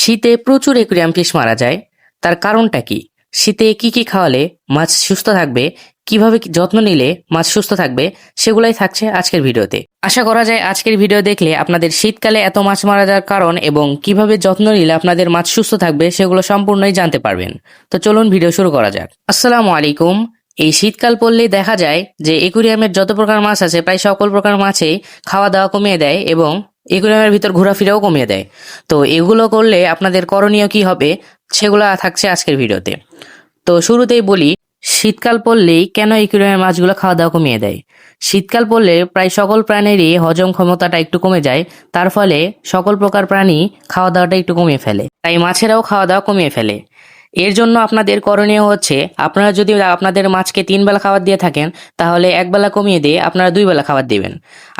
শীতে প্রচুর aquarium fish মারা যায়। তার কারণটা কি? শীতে কি কি খাওয়ালে মাছ সুস্থ থাকবে? কীভাবে যত্ন নিলে মাছ সুস্থ থাকবে? সেগুলাই থাকছে আজকের ভিডিওতে। আশা করা যায় আজকের ভিডিও দেখলে আপনাদের শীতকালে এত মাছ মারা যাওয়ার কারণ এবং কীভাবে যত্ন নিলে আপনাদের মাছ সুস্থ থাকবে সেগুলো সম্পূর্ণই জানতে পারবেন। তো চলুন ভিডিও শুরু করা যাক। আসসালামু আলাইকুম। এই শীতকাল পড়লেই দেখা যায় যে একুরিয়ামের যত প্রকার মাছ আছে, প্রায় সকল প্রকার মাছেই খাওয়া দাওয়া কমিয়ে দেয় এবং একুরিয়ামের ভিতর ঘোরাফেরাও কমিয়ে দেয়। তো এগুলো করলে আপনাদের করণীয় কি হবে, সেগুলো থাকছে আজকের ভিডিওতে। তো শুরুতেই বলি, শীতকাল পড়লেই কেন একুরিয়ামের মাছগুলো খাওয়া দাওয়া কমিয়ে দেয়? শীতকাল পড়লে প্রায় সকল প্রাণীরই হজম ক্ষমতাটা একটু কমে যায়, তার ফলে সকল প্রকার প্রাণী খাওয়া দাওয়াটা একটু কমিয়ে ফেলে। তাই মাছেরাও খাওয়া দাওয়া কমিয়ে ফেলে। এর জন্য আপনাদের করণীয় হচ্ছে, আপনারা যদি আপনাদের মাছকে তিন বেলা খাবার দিয়ে থাকেন, তাহলে এক বেলা কমিয়ে দিয়ে আপনারা দুই বেলা খাবার দিবেন।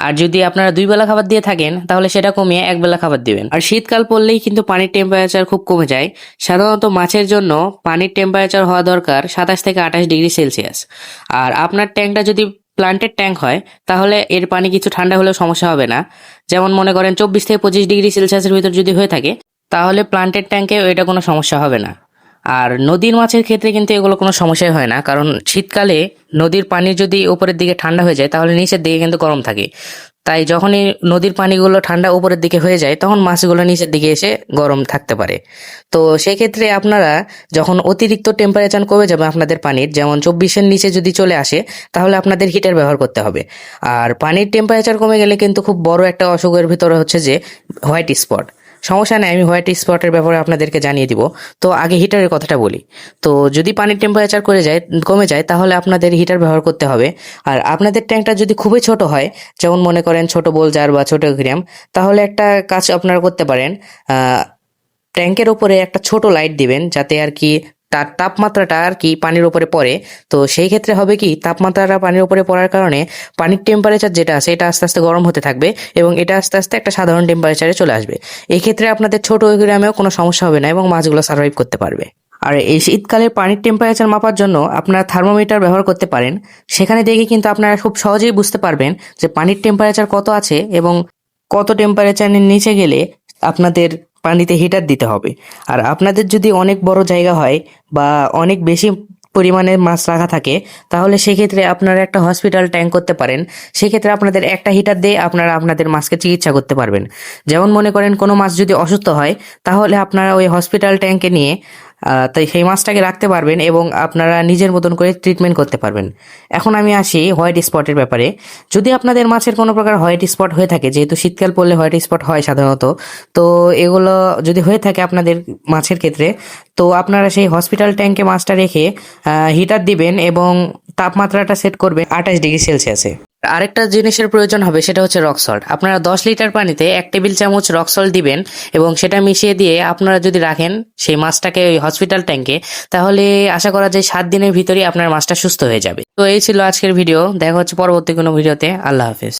আর যদি আপনারা দুই বেলা খাবার দিয়ে থাকেন, তাহলে সেটা কমিয়ে এক বেলা খাবার দিবেন। আর শীতকাল পড়লেই কিন্তু পানির টেম্পারেচার খুব কমে যায়। সাধারণত মাছের জন্য পানির টেম্পারেচার হওয়া দরকার সাতাশ থেকে আঠাশ ডিগ্রি সেলসিয়াস। আর আপনার ট্যাঙ্কটা যদি প্লান্টেড ট্যাঙ্ক হয়, তাহলে এর পানি কিছু ঠান্ডা হলেও সমস্যা হবে না। যেমন মনে করেন চব্বিশ থেকে পঁচিশ ডিগ্রি সেলসিয়াসের ভিতর যদি হয়ে থাকে, তাহলে প্লান্টেড ট্যাঙ্কে এটা কোনো সমস্যা হবে না। আর নদীর মাছের ক্ষেত্রে কিন্তু এগুলো কোনো সমস্যাই হয় না, কারণ শীতকালে নদীর পানি যদি উপরের দিকে ঠান্ডা হয়ে যায়, তাহলে নিচের দিকে কিন্তু গরম থাকে। তাই যখনই নদীর পানিগুলো ঠান্ডা উপরের দিকে হয়ে যায়, তখন মাছগুলো নিচের দিকে এসে গরম থাকতে পারে। তো সেক্ষেত্রে আপনারা যখন অতিরিক্ত টেম্পারেচার কমে যাবে আপনাদের পানির, যেমন চব্বিশের নিচে যদি চলে আসে, তাহলে আপনাদের হিটার ব্যবহার করতে হবে। আর পানির টেম্পারেচার কমে গেলে কিন্তু খুব বড় একটা অসুখের ভিতরে হচ্ছে যে হোয়াইট স্পট সমস্যা নেই, আমি হোয়াইট স্পটের ব্যাপারে আপনাদেরকে জানিয়ে দিব। তো আগে হিটারের কথাটা বলি। তো যদি পানির টেম্পারেচার করে যায়, কমে যায়, তাহলে আপনাদের হিটার ব্যবহার করতে হবে। আর আপনাদের ট্যাঙ্কটা যদি খুবই ছোট হয়, যেমন মনে করেন ছোট বোলজার বা ছোট গ্রাম তাহলে একটা কাজ আপনারা করতে পারেন ট্যাঙ্কের ওপরে একটা ছোট লাইট দিবেন, যাতে আর কি তার তাপমাত্রাটা আর কি পানির উপরে পড়ে। তো সেই ক্ষেত্রে হবে কি, তাপমাত্রাটা পানির উপরে পড়ার কারণে পানির টেম্পারেচার যেটা আছে, এটা আস্তে আস্তে গরম হতে থাকবে এবং এটা আস্তে আস্তে একটা সাধারণ টেম্পারেচারে চলে আসবে। এই ক্ষেত্রে আপনাদের ছোট গ্রামেও কোনো সমস্যা হবে না এবং মাছগুলো সার্ভাইভ করতে পারবে। আর এই শীতকালে পানির টেম্পারেচার মাপার জন্য আপনারা থার্মোমিটার ব্যবহার করতে পারেন। সেখানে দেখে কিন্তু আপনারা খুব সহজেই বুঝতে পারবেন যে পানির টেম্পারেচার কত আছে এবং কত টেম্পারেচারের নিচে গেলে আপনাদের পানিতে হিটার দিতে হবে। আর আপনাদের যদি অনেক বড় জায়গা হয় বা অনেক বেশি পরিমাণে মাছ রাখা থাকে, তাহলে সেক্ষেত্রে আপনারা একটা হসপিটাল ট্যাঙ্ক করতে পারেন। সেক্ষেত্রে আপনাদের একটা হিটার দিয়ে আপনারা আপনাদের মাছকে চিকিৎসা করতে পারবেন। যেমন মনে করেন কোনো মাছ যদি অসুস্থ হয়, তাহলে আপনারা ওই হসপিটাল ট্যাঙ্কে নিয়ে তাই সেই মাছটাকে রাখতে পারবেন এবং আপনারা নিজের মতন করে ট্রিটমেন্ট করতে পারবেন। এখন আমি আসি হোয়াইট স্পটের ব্যাপারে। যদি আপনাদের মাছের কোনো প্রকার হোয়াইট স্পট হয়ে থাকে, যেহেতু শীতকাল পড়লে হোয়াইট স্পট হয় সাধারণত, তো এগুলো যদি হয়ে থাকে আপনাদের মাছের ক্ষেত্রে, তো আপনারা সেই হসপিটাল ট্যাঙ্কে মাছটা রেখে হিটার দিবেন এবং তাপমাত্রাটা সেট করবেন আঠাশ ডিগ্রি সেলসিয়াসে আরেকটা জিনিসের প্রয়োজন হবে, সেটা হচ্ছে রক সল্ট আপনারা দশ লিটার পানিতে এক টেবিল চামচ রক সল্ট দিবেন এবং সেটা মিশিয়ে দিয়ে আপনারা যদি রাখেন সেই মাছটাকে ওই হসপিটাল ট্যাঙ্কে তাহলে আশা করা যায় সাত দিনের ভিতরেই আপনার মাছটা সুস্থ হয়ে যাবে। তো এই ছিল আজকের ভিডিও দেখা হচ্ছে পরবর্তী কোনো ভিডিওতে আল্লাহ হাফেজ।